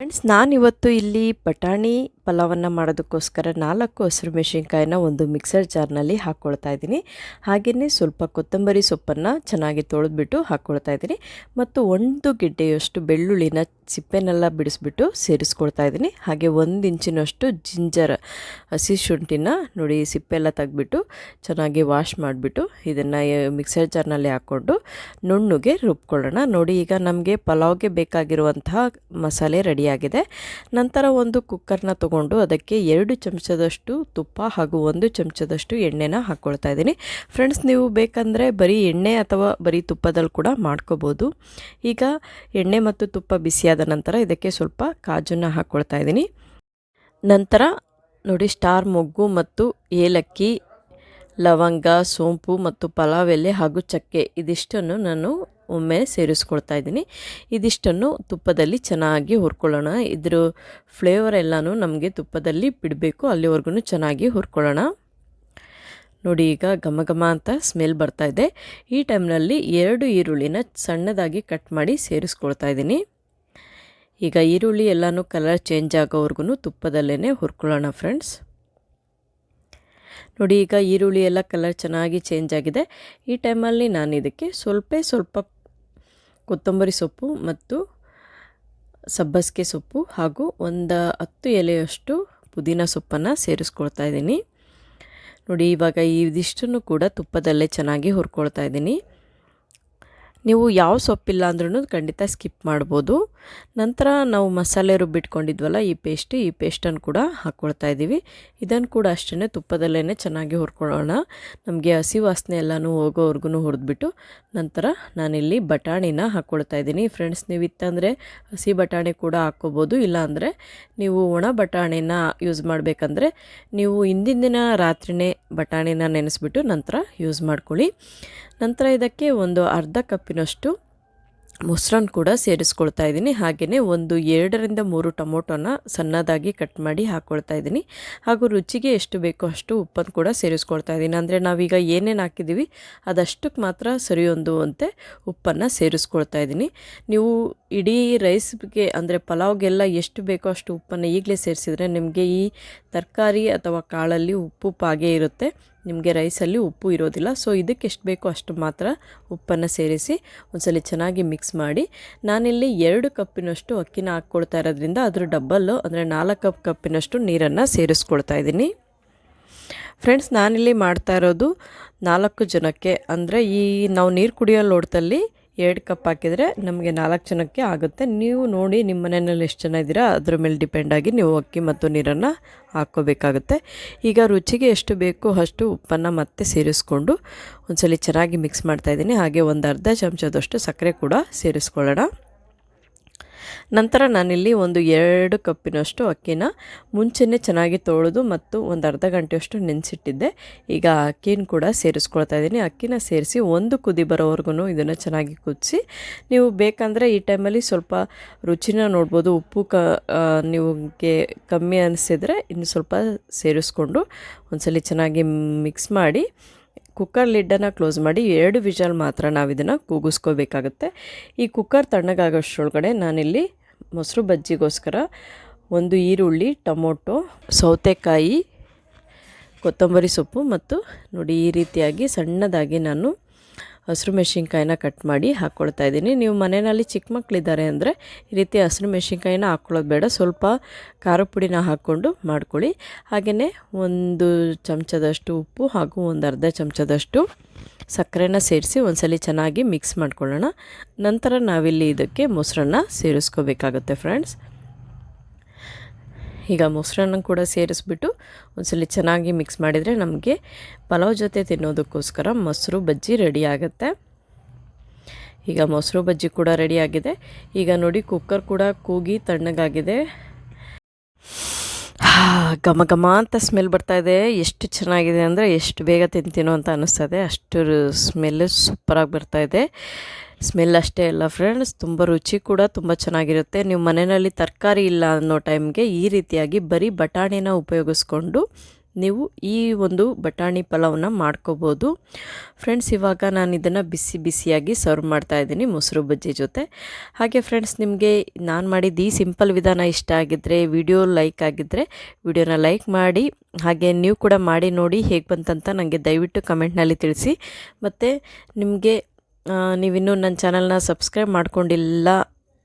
Friends ನಾನಿವತ್ತು ಇಲ್ಲಿ ಬಟಾಣಿ ಪಲಾವನ್ನು ಮಾಡೋದಕ್ಕೋಸ್ಕರ ನಾಲ್ಕು ಹಸಿರು ಮೆಣಸಿನ್ಕಾಯಿನ ಒಂದು ಮಿಕ್ಸರ್ ಜಾರ್ನಲ್ಲಿ ಹಾಕ್ಕೊಳ್ತಾ ಇದ್ದೀನಿ. ಹಾಗೆಯೇ ಸ್ವಲ್ಪ ಕೊತ್ತಂಬರಿ ಸೊಪ್ಪನ್ನು ಚೆನ್ನಾಗಿ ತೊಳೆದ್ಬಿಟ್ಟು ಹಾಕ್ಕೊಳ್ತಾ ಇದ್ದೀನಿ. ಮತ್ತು ಒಂದು ಗೆಡ್ಡೆಯಷ್ಟು ಬೆಳ್ಳುಳ್ಳಿನ ಸಿಪ್ಪೆನೆಲ್ಲ ಬಿಡಿಸ್ಬಿಟ್ಟು ಸೇರಿಸ್ಕೊಳ್ತಾ ಇದ್ದೀನಿ. ಹಾಗೆ ಒಂದು ಇಂಚಿನಷ್ಟು ಜಿಂಜರ್, ಹಸಿ ಶುಂಠಿನ ನೋಡಿ ಸಿಪ್ಪೆಲ್ಲ ತೆಗೆದ್ಬಿಟ್ಟು ಚೆನ್ನಾಗಿ ವಾಶ್ ಮಾಡಿಬಿಟ್ಟು ಇದನ್ನು ಮಿಕ್ಸರ್ ಜಾರ್ನಲ್ಲಿ ಹಾಕ್ಕೊಂಡು ನುಣ್ಣಗೆ ರುಬ್ಕೊಳ್ಳೋಣ. ನೋಡಿ ಈಗ ನಮಗೆ ಪಲಾವ್ಗೆ ಬೇಕಾಗಿರುವಂತಹ ಮಸಾಲೆ ರೆಡಿಯಾಗಿದೆ. ನಂತರ ಒಂದು ಕುಕ್ಕರ್ನ ತೊಗೊಂಡು ಅದಕ್ಕೆ ಎರಡು ಚಮಚದಷ್ಟು ತುಪ್ಪ ಹಾಗೂ ಒಂದು ಚಮಚದಷ್ಟು ಎಣ್ಣೆನ ಹಾಕ್ಕೊಳ್ತಾ ಇದ್ದೀನಿ. ಫ್ರೆಂಡ್ಸ್ ನೀವು ಬೇಕಂದರೆ ಬರೀ ಎಣ್ಣೆ ಅಥವಾ ಬರೀ ತುಪ್ಪದಲ್ಲಿ ಕೂಡ ಮಾಡ್ಕೋಬೋದು. ಈಗ ಎಣ್ಣೆ ಮತ್ತು ತುಪ್ಪ ಬಿಸಿಯಾದ ನಂತರ ಇದಕ್ಕೆ ಸ್ವಲ್ಪ ಕಾಜುನ ಹಾಕ್ಕೊಳ್ತಾ ಇದ್ದೀನಿ. ನಂತರ ನೋಡಿ, ಸ್ಟಾರ್ ಮೊಗ್ಗು ಮತ್ತು ಏಲಕ್ಕಿ, ಲವಂಗ, ಸೋಂಪು ಮತ್ತು ಪಲಾವ್ ಎಲೆ ಹಾಗೂ ಚಕ್ಕೆ, ಇದಿಷ್ಟನ್ನು ನಾನು ಒಮ್ಮೆ ಸೇರಿಸ್ಕೊಳ್ತಾ ಇದ್ದೀನಿ. ಇದಿಷ್ಟನ್ನು ತುಪ್ಪದಲ್ಲಿ ಚೆನ್ನಾಗಿ ಹುರ್ಕೊಳ್ಳೋಣ. ಇದ್ರ ಫ್ಲೇವರ್ ಎಲ್ಲನೂ ನಮಗೆ ತುಪ್ಪದಲ್ಲಿ ಬಿಡಬೇಕು. ಅಲ್ಲಿವರೆಗೂ ಚೆನ್ನಾಗಿ ಹುರ್ಕೊಳ್ಳೋಣ. ನೋಡಿ, ಈಗ ಘಮ ಘಮ ಅಂತ ಸ್ಮೆಲ್ ಬರ್ತಾ ಇದೆ. ಈ ಟೈಮ್ನಲ್ಲಿ ಎರಡು ಈರುಳ್ಳಿನ ಸಣ್ಣದಾಗಿ ಕಟ್ ಮಾಡಿ ಸೇರಿಸ್ಕೊಳ್ತಾ ಇದ್ದೀನಿ. ಈಗ ಈರುಳ್ಳಿ ಎಲ್ಲನೂ ಕಲರ್ ಚೇಂಜ್ ಆಗೋವರೆಗೂ ತುಪ್ಪದಲ್ಲೇ ಹುರ್ಕೊಳ್ಳೋಣ ಫ್ರೆಂಡ್ಸ್ ನೋಡಿ, ಈಗ ಈರುಳ್ಳಿ ಎಲ್ಲ ಕಲರ್ ಚೆನ್ನಾಗಿ ಚೇಂಜ್ ಆಗಿದೆ. ಈ ಟೈಮಲ್ಲಿ ನಾನು ಇದಕ್ಕೆ ಸ್ವಲ್ಪ ಸ್ವಲ್ಪ ಕೊತ್ತಂಬರಿ ಸೊಪ್ಪು ಮತ್ತು ಸಬ್ಬಸಿಗೆ ಸೊಪ್ಪು ಹಾಗೂ ಒಂದು ಹತ್ತು ಎಲೆಯಷ್ಟು ಪುದೀನ ಸೊಪ್ಪನ್ನು ಸೇರಿಸ್ಕೊಳ್ತಾ ಇದ್ದೀನಿ. ನೋಡಿ, ಇವಾಗ ಇದಿಷ್ಟನ್ನು ಕೂಡ ತುಪ್ಪದಲ್ಲೇ ಚೆನ್ನಾಗಿ ಹುರ್ಕೊಳ್ತಾ ಇದ್ದೀನಿ. ನೀವು ಯಾವ ಸೊಪ್ಪಿಲ್ಲ ಅಂದ್ರೂ ಖಂಡಿತ ಸ್ಕಿಪ್ ಮಾಡ್ಬೋದು. ನಂತರ ನಾವು ಮಸಾಲೆ ರುಬ್ಬಿಟ್ಕೊಂಡಿದ್ವಲ್ಲ ಈ ಪೇಸ್ಟ್ ಈ ಪೇಸ್ಟನ್ನು ಕೂಡ ಹಾಕ್ಕೊಳ್ತಾ ಇದ್ದೀವಿ. ಇದನ್ನು ಕೂಡ ಅಷ್ಟೇ ತುಪ್ಪದಲ್ಲೇ ಚೆನ್ನಾಗಿ ಹುರ್ಕೊಳ್ಳೋಣ. ನಮಗೆ ಹಸಿ ವಾಸನೆ ಎಲ್ಲನೂ ಹೋಗೋವರೆಗೂ ಹುರಿದ್ಬಿಟ್ಟು ನಂತರ ನಾನಿಲ್ಲಿ ಬಟಾಣಿನ ಹಾಕ್ಕೊಳ್ತಾ ಇದ್ದೀನಿ. ಫ್ರೆಂಡ್ಸ್, ನೀವು ಇತ್ತಂದರೆ ಹಸಿ ಬಟಾಣಿ ಕೂಡ ಹಾಕ್ಕೋಬೋದು. ಇಲ್ಲಾಂದರೆ ನೀವು ಒಣ ಬಟಾಣಿನ ಯೂಸ್ ಮಾಡಬೇಕಂದ್ರೆ ನೀವು ಹಿಂದಿನ ದಿನ ರಾತ್ರಿನೇ ಬಟಾಣಿನ ನೆನೆಸ್ಬಿಟ್ಟು ನಂತರ ಯೂಸ್ ಮಾಡ್ಕೊಳ್ಳಿ. ನಂತರ ಇದಕ್ಕೆ ಒಂದು ಅರ್ಧ ಕಪ್ಪಿನಷ್ಟು ಮೊಸರನ್ನು ಕೂಡ ಸೇರಿಸ್ಕೊಳ್ತಾ ಇದ್ದೀನಿ. ಹಾಗೆಯೇ ಒಂದು ಎರಡರಿಂದ ಮೂರು ಟೊಮೊಟೊನ ಸಣ್ಣದಾಗಿ ಕಟ್ ಮಾಡಿ ಹಾಕ್ಕೊಳ್ತಾ ಇದ್ದೀನಿ. ಹಾಗೂ ರುಚಿಗೆ ಎಷ್ಟು ಬೇಕೋ ಅಷ್ಟು ಉಪ್ಪನ್ನು ಕೂಡ ಸೇರಿಸ್ಕೊಳ್ತಾ ಇದ್ದೀನಿ. ಅಂದರೆ ನಾವೀಗ ಏನೇನು ಹಾಕಿದ್ದೀವಿ ಅದಷ್ಟಕ್ಕೆ ಮಾತ್ರ ಸರಿಯೊಂದುವಂತೆ ಉಪ್ಪನ್ನು ಸೇರಿಸ್ಕೊಳ್ತಾ ಇದ್ದೀನಿ. ನೀವು ಇಡೀ ರೈಸ್ಗೆ ಅಂದರೆ ಪಲಾವ್ಗೆಲ್ಲ ಎಷ್ಟು ಬೇಕೋ ಅಷ್ಟು ಉಪ್ಪನ್ನು ಈಗಲೇ ಸೇರಿಸಿದರೆ ನಿಮಗೆ ಈ ತರಕಾರಿ ಅಥವಾ ಕಾಳಲ್ಲಿ ಉಪ್ಪು ಪಾಗೆ ಇರುತ್ತೆ. ನಿಮಗೆ ರೈಸಲ್ಲಿ ಉಪ್ಪು ಇರೋದಿಲ್ಲ. ಸೊ ಇದಕ್ಕೆ ಎಷ್ಟು ಬೇಕೋ ಅಷ್ಟು ಮಾತ್ರ ಉಪ್ಪನ್ನು ಸೇರಿಸಿ ಒಂದ್ಸಲಿ ಚೆನ್ನಾಗಿ ಮಿಕ್ಸ್ ಮಾಡಿ. ನಾನಿಲ್ಲಿ ಎರಡು ಕಪ್ಪಿನಷ್ಟು ಅಕ್ಕಿನ ಹಾಕ್ಕೊಳ್ತಾ ಇರೋದ್ರಿಂದ ಅದರ ಡಬ್ಬಲ್ಲು ಅಂದರೆ ನಾಲ್ಕು ಕಪ್ ಕಪ್ಪಿನಷ್ಟು ನೀರನ್ನು ಸೇರಿಸ್ಕೊಳ್ತಾ ಇದ್ದೀನಿ. ಫ್ರೆಂಡ್ಸ್ ನಾನಿಲ್ಲಿ ಮಾಡ್ತಾ ಇರೋದು ನಾಲ್ಕು ಜನಕ್ಕೆ. ಅಂದರೆ ಈ ನಾವು ನೀರು ಕುಡಿಯೋ ಲೋಟದಲ್ಲಿ ಎರಡು ಕಪ್ ಹಾಕಿದರೆ ನಮಗೆ ನಾಲ್ಕು ಜನಕ್ಕೆ ಆಗುತ್ತೆ. ನೀವು ನೋಡಿ ನಿಮ್ಮ ಮನೆಯಲ್ಲಿ ಎಷ್ಟು ಜನ ಇದ್ದೀರಾ, ಅದ್ರ ಮೇಲೆ ಡಿಪೆಂಡಾಗಿ ನೀವು ಅಕ್ಕಿ ಮತ್ತು ನೀರನ್ನು ಹಾಕ್ಕೋಬೇಕಾಗುತ್ತೆ. ಈಗ ರುಚಿಗೆ ಎಷ್ಟು ಬೇಕೋ ಅಷ್ಟು ಉಪ್ಪನ್ನು ಮತ್ತೆ ಸೇರಿಸ್ಕೊಂಡು ಒಂದ್ಸಲಿ ಚೆನ್ನಾಗಿ ಮಿಕ್ಸ್ ಮಾಡ್ತಾಯಿದ್ದೀನಿ ಹಾಗೆ ಒಂದು ಅರ್ಧ ಚಮಚದಷ್ಟು ಸಕ್ಕರೆ ಕೂಡ ಸೇರಿಸ್ಕೊಳ್ಳೋಣ. ನಂತರ ನಾನಿಲ್ಲಿ ಒಂದು ಎರಡು ಕಪ್ಪಿನಷ್ಟು ಅಕ್ಕಿನ ಮುಂಚೆನೇ ಚೆನ್ನಾಗಿ ತೊಳೆದು ಮತ್ತು ಒಂದು ಅರ್ಧ ಗಂಟೆಯಷ್ಟು ನೆನೆಸಿಟ್ಟಿದ್ದೆ. ಈಗ ಅಕ್ಕಿನ ಕೂಡ ಸೇರಿಸ್ಕೊಳ್ತಾ ಇದ್ದೀನಿ. ಅಕ್ಕಿನ ಸೇರಿಸಿ ಒಂದು ಕುದಿ ಬರೋವರೆಗೂ ಇದನ್ನು ಚೆನ್ನಾಗಿ ಕುದಿಸಿ, ನೀವು ಬೇಕಂದರೆ ಈ ಟೈಮಲ್ಲಿ ಸ್ವಲ್ಪ ರುಚಿನ ನೋಡ್ಬೋದು. ಉಪ್ಪು ಕ ನಿಮಗೆ ಕಮ್ಮಿ ಅನಿಸಿದರೆ ಇನ್ನು ಸ್ವಲ್ಪ ಸೇರಿಸ್ಕೊಂಡು ಒಂದ್ಸಲಿ ಚೆನ್ನಾಗಿ ಮಿಕ್ಸ್ ಮಾಡಿ ಕುಕ್ಕರ್ ಲಿಡ್ಡನ್ನು ಕ್ಲೋಸ್ ಮಾಡಿ ಎರಡು ವಿಜಲ್ ಮಾತ್ರ ನಾವು ಇದನ್ನು ಕೂಗಿಸ್ಕೋಬೇಕಾಗುತ್ತೆ. ಈ ಕುಕ್ಕರ್ ತಣ್ಣಗಾಗೋಷ್ಟರೊಳಗಡೆ ನಾನಿಲ್ಲಿ ಮೊಸರು ಬಜ್ಜಿಗೋಸ್ಕರ ಒಂದು ಈರುಳ್ಳಿ, ಟೊಮೊಟೊ, ಸೌತೆಕಾಯಿ, ಕೊತ್ತಂಬರಿ ಸೊಪ್ಪು ಮತ್ತು ನೋಡಿ ಈ ರೀತಿಯಾಗಿ ಸಣ್ಣದಾಗಿ ನಾನು ಹಸಿರು ಮೆಣಸಿನ್ಕಾಯಿನ ಕಟ್ ಮಾಡಿ ಹಾಕ್ಕೊಳ್ತಾ ಇದ್ದೀನಿ. ನೀವು ಮನೆಯಲ್ಲಿ ಚಿಕ್ಕ ಮಕ್ಕಳಿದ್ದಾರೆ ಅಂದರೆ ಈ ರೀತಿ ಹಸಿರು ಮೆಣಸಿನ್ಕಾಯಿನ ಹಾಕ್ಕೊಳ್ಳೋದು ಬೇಡ. ಸ್ವಲ್ಪ ಖಾರ ಪುಡಿನ ಹಾಕ್ಕೊಂಡು ಮಾಡ್ಕೊಳ್ಳಿ. ಹಾಗೆಯೇ ಒಂದು ಚಮಚದಷ್ಟು ಉಪ್ಪು ಹಾಗೂ ಒಂದು ಅರ್ಧ ಚಮಚದಷ್ಟು ಸಕ್ಕರೆನ ಸೇರಿಸಿ ಒಂದ್ಸಲಿ ಚೆನ್ನಾಗಿ ಮಿಕ್ಸ್ ಮಾಡ್ಕೊಳ್ಳೋಣ. ನಂತರ ನಾವಿಲ್ಲಿ ಇದಕ್ಕೆ ಮೊಸರನ್ನ ಸೇರಿಸ್ಕೋಬೇಕಾಗುತ್ತೆ ಫ್ರೆಂಡ್ಸ್. ಈಗ ಮೊಸರನ್ನು ಕೂಡ ಸೇರಿಸ್ಬಿಟ್ಟು ಒಂದ್ಸಲಿ ಚೆನ್ನಾಗಿ ಮಿಕ್ಸ್ ಮಾಡಿದರೆ ನಮಗೆ ಪಲಾವ್ ಜೊತೆ ತಿನ್ನೋದಕ್ಕೋಸ್ಕರ ಮೊಸರು ಬಜ್ಜಿ ರೆಡಿ ಆಗುತ್ತೆ. ಈಗ ಮೊಸರು ಬಜ್ಜಿ ಕೂಡ ರೆಡಿಯಾಗಿದೆ ಈಗ ನೋಡಿ ಕುಕ್ಕರ್ ಕೂಡ ಕೂಗಿ ತಣ್ಣಗಾಗಿದೆ. ಘಮ ಘಮ ಅಂತ ಸ್ಮೆಲ್ ಬರ್ತಾ ಇದೆ. ಎಷ್ಟು ಚೆನ್ನಾಗಿದೆ ಅಂದರೆ ಎಷ್ಟು ಬೇಗ ತಿಂತೀನೋ ಅಂತ ಅನ್ನಿಸ್ತದೆ ಅಷ್ಟು ಸ್ಮೆಲ್ ಸೂಪರಾಗಿ ಬರ್ತಾ ಇದೆ. ಸ್ಮೆಲ್ ಅಷ್ಟೇ ಅಲ್ಲ ಫ್ರೆಂಡ್ಸ್ ತುಂಬ ರುಚಿ ಕೂಡ ತುಂಬ ಚೆನ್ನಾಗಿರುತ್ತೆ. ನೀವು ಮನೆಯಲ್ಲಿ ತರಕಾರಿ ಇಲ್ಲ ಅನ್ನೋ ಟೈಮ್ಗೆ ಈ ರೀತಿಯಾಗಿ ಬರೀ ಬಟಾಣಿನ ಉಪಯೋಗಿಸ್ಕೊಂಡು ನೀವು ಈ ಒಂದು ಬಟಾಣಿ ಪಲಾವ್ನ ಮಾಡ್ಕೋಬೋದು. ಫ್ರೆಂಡ್ಸ್ ಇವಾಗ ನಾನು ಇದನ್ನು ಬಿಸಿ ಬಿಸಿಯಾಗಿ ಸರ್ವ್ ಮಾಡ್ತಾ ಇದ್ದೀನಿ ಮೊಸರು ಬಜ್ಜಿ ಜೊತೆ. ಹಾಗೆ ಫ್ರೆಂಡ್ಸ್ ನಿಮಗೆ ನಾನು ಮಾಡಿದ್ದು ಈ ಸಿಂಪಲ್ ವಿಧಾನ ಇಷ್ಟ ಆಗಿದ್ದರೆ ವಿಡಿಯೋ ಲೈಕ್ ಆಗಿದ್ದರೆ ವಿಡಿಯೋನ ಲೈಕ್ ಮಾಡಿ, ಹಾಗೆ ನೀವು ಕೂಡ ಮಾಡಿ ನೋಡಿ ಹೇಗೆ ಬಂತಂತ ನನಗೆ ದಯವಿಟ್ಟು ಕಮೆಂಟ್ನಲ್ಲಿ ತಿಳಿಸಿ. ಮತ್ತು ನಿಮಗೆ ನೀವಿನ್ನೂ ನನ್ನ ಚಾನಲ್ನ ಸಬ್ಸ್ಕ್ರೈಬ್ ಮಾಡ್ಕೊಂಡಿಲ್ಲ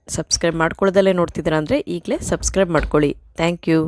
ಸಬ್ಸ್ಕ್ರೈಬ್ ಮಾಡ್ಕೊಳ್ಳೋದಲ್ಲೇ ನೋಡ್ತಿದ್ದೀರಾ ಅಂದರೆ ಈಗಲೇ ಸಬ್ಸ್ಕ್ರೈಬ್ ಮಾಡ್ಕೊಳ್ಳಿ. Thank you.